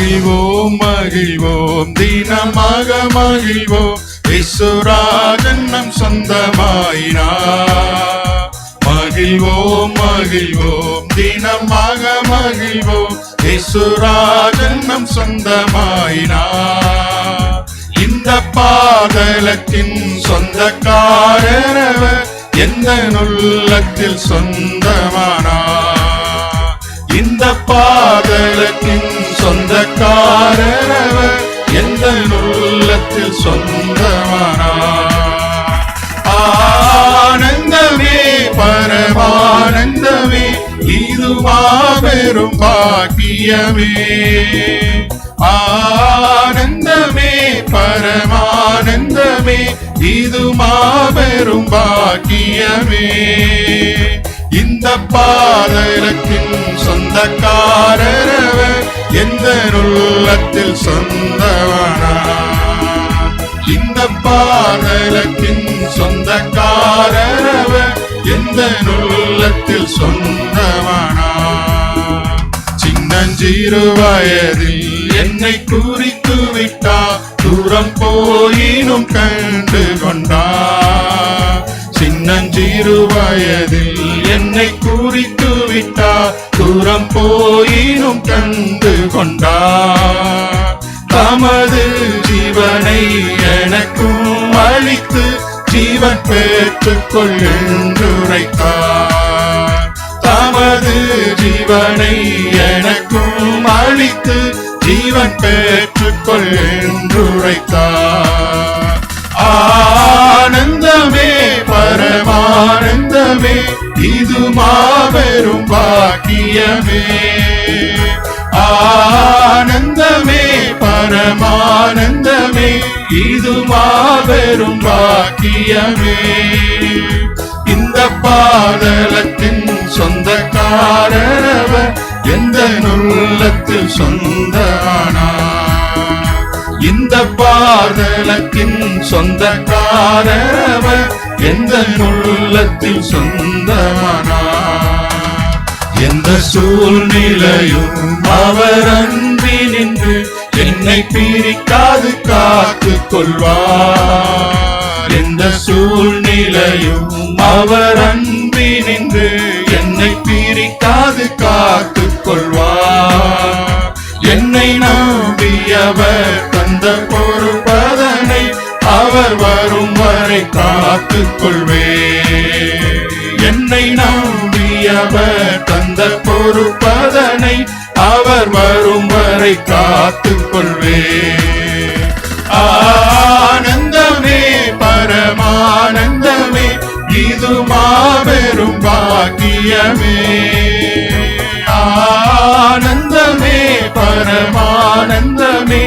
மகிழ்வோம் மகிழ்வோம். தினமாக மகிழ்வோம். இசுராஜன் நம் சொந்தமாயினார் மகிழ்வோம் மகிழ்வோம். தினமாக மகிழ்வோம். இசுராஜன் நம் சொந்தமாயினார் இந்த பாதலத்தின் சொந்தக்காரவர் எந்த நுள்ளத்தில் சொந்தமானா? இந்த பாதலத்தின் சொந்தக்காரவர் எந்த உள்ளத்தில் சொந்தமானா ஆனந்தமே பரமானந்தமே இது மாபெரும் பாக்கியமே. ஆனந்தமே பரமானந்தமே இது மாபெரும் பாக்கியமே. இந்த பாதலத்தின் சொந்தக்கார உள்ளத்தில் சொந்தவனா? இந்த பாதலத்தின் சொந்தக்காரவ எந்த உள்ளத்தில் சொந்தவனா சின்னஞ்சிறு வயதில் என்னை குறித்து விட்டா தூரம் போயினும் கண்டு கொண்டா? சின்னஞ்சிறு வயதில் என்னை குறித்து விட்டா தூரம் போயினும் கண்டு கொண்டா. தமது ஜீவனை எனக்கும் அளித்து ஜீவன் பெற்றுக் கொள்ளுரைத்தார் தமது ஜீவனை எனக்கும் அளித்து ஜீவன் பெற்றுக் கொள்ளுரைத்தார் ஆனந்த பாக்கியமே. இது மாபெரும் பாக்கியமே. ஆனந்தமே பரமானந்தமே. இது மாபெரும் பாக்கியமே. இந்த பாதலத்தின் சொந்தக்காரரவர் எந்த நுள்ளத்தில் சொந்தானா இந்த பாதலத்தின் சொந்தக்காரவர் எந்த நுள்ளத்தில் சொந்தமானா? எந்த சூழ்நிலையும் அவர் அன்பி நின்று என்னை பிரிக்காது காத்து கொள்வார். எந்த சூழ்நிலையும் அவர் அன்பி நின்று என்னை பிரிக்காது காத்து கொள்வார். என்னை நம்பியவர் வரும் காத்துக் கொள்வே என்னை நம்பியவர் தந்த பொறுப்பதனை அவர் வரும் வரை காத்துக் கொள்வே ஆனந்தமே பரமானந்தமே இது மாபெரும் பாக்கியமே. ஆனந்தமே பரமானந்தமே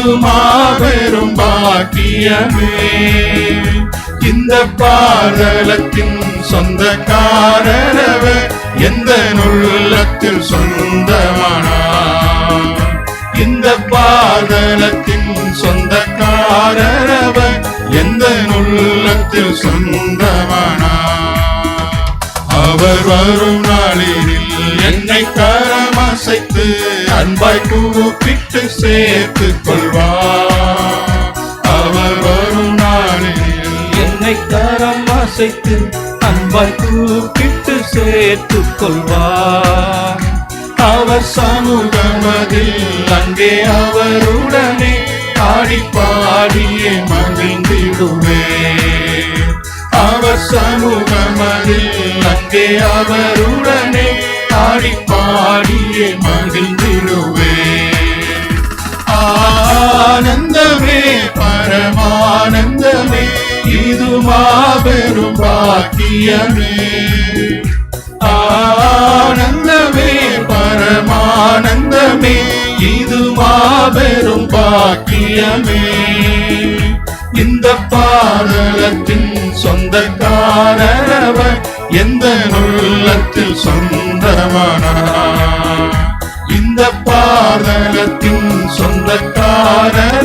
இது மாபெரும் பாக்கியமே. இந்த பாதலத்தின் சொந்தக்காரரவர் எந்த நுள்ளத்தில் சொந்தமானா? இந்த பாதலத்தின் சொந்தக்காரரவர் எந்த நுள்ளத்தில் சொந்தமானா? அவர் வரும் நாளில் என்னை கரமசைத்து அன்பாய் கூப்பிட்டு சேர்த்துக் கொள்வார் அவர் வரும் நாளில் என்னை தரம் அசைத்து அன்பாய் கூப்பிட்டு சேர்த்துக் கொள்வார் அவர் சமூகமதில் அங்கே அவருடனே ஆடி பாடியே மகிழ்ந்திடுவே அவர் சமூகமதில் அங்கே அவருடனே ஆடி பாடியே மகிழ்ந்திடுவே பாக்கியமே. ஆனந்தமே பரமானந்தமே இது மாபெரும் பாக்கியமே. இந்த பாதலத்தின் சொந்தக்காரவர் எந்த உள்ளத்தில் சொந்தமானார் இந்த பாதலத்தின் சொந்தக்காரர்